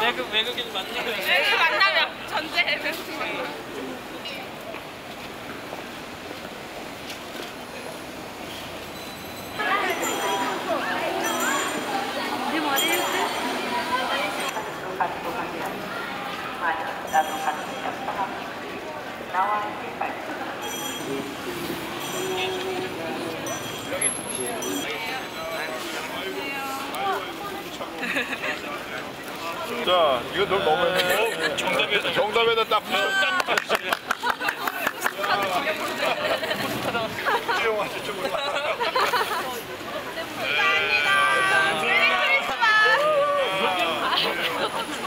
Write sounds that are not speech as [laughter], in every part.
외국 외국인 거. 외국 만나면 전제 해변. 자, 이거 널 너무했네. 정답에다. 정답에다 딱 붙여. 수영아, 저쪽으로.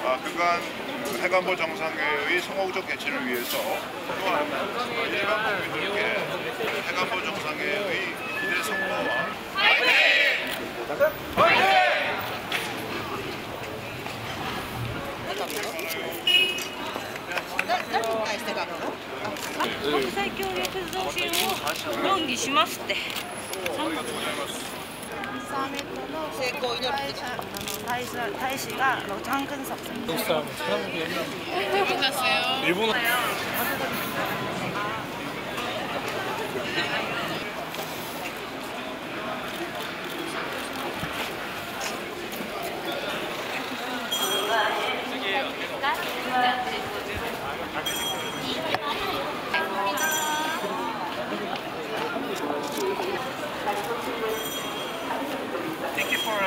아, 그간 그 해관보 정상회의 성공적 개최를 위해서 또한 일반 국민들께 해관보 정상회의 기대 성과와 国際協力増進を論議しますって。サミットの成功を祈る。大使大使が。あのチャン・クンソクさん일본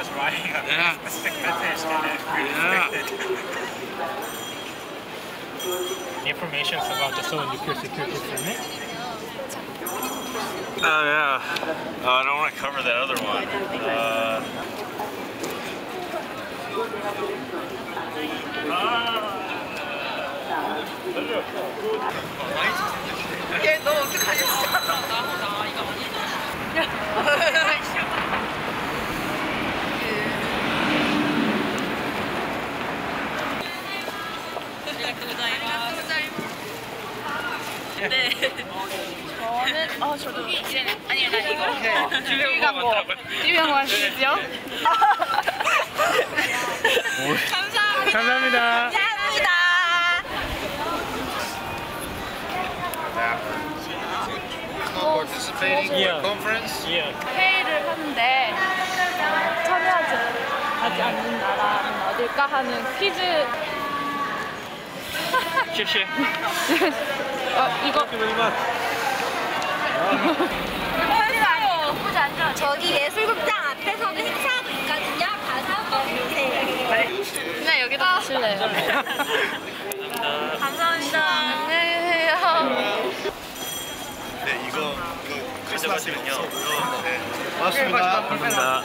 riding a Yeah. specific message that we Yeah. expected. Information about the Seoul nuclear security permit. Oh yeah. Oh, I don't want to cover that other one. Uh, 얘너 어떡하겠어? 네. 저는 어 저도 이제 아니 나 이거 유명광고. 유명한 씨죠? 감사합니다. 감사합니다. 감사합니다. participating Yeah. conference. Yeah. 회의를 하는데 참여하지 하지 않는 나라는 어딜까 하는 퀴즈 시시. [laughs] 어, 이거 저기 예술극장 앞에서도 행사하고 있거든요. 가서 보세요. 그냥 여기다 하실래요? 감사합니다. 안녕히 계세요. 네, 이거 그 크리스마스면요. 네. 고맙습니다. 고맙습니다.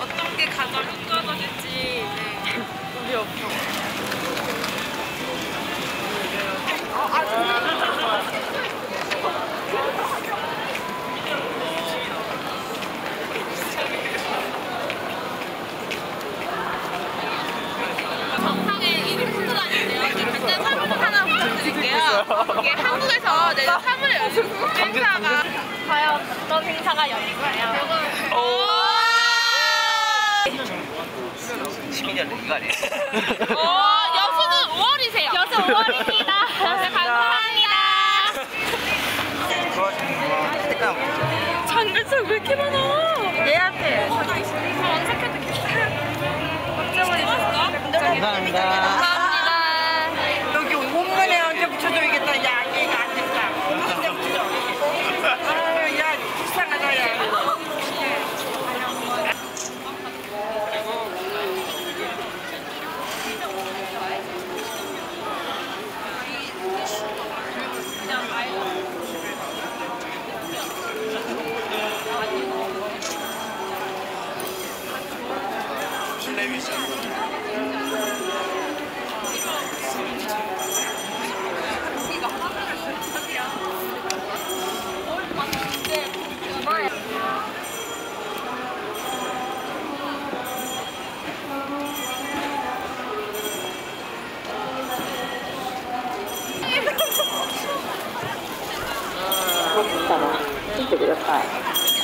어떤 게 가장 효과적일지 네. 이게 한국에서 내년 3월에 열리는 행사가 과연 어떤 행사가 열릴까요? 어, 여수는 5월이세요. 여수 5월입니다. 네, 감사합니다. 장글석 왜 이렇게 많아? 얘한테. 감사합니다. 감사합니다. 様、見てください。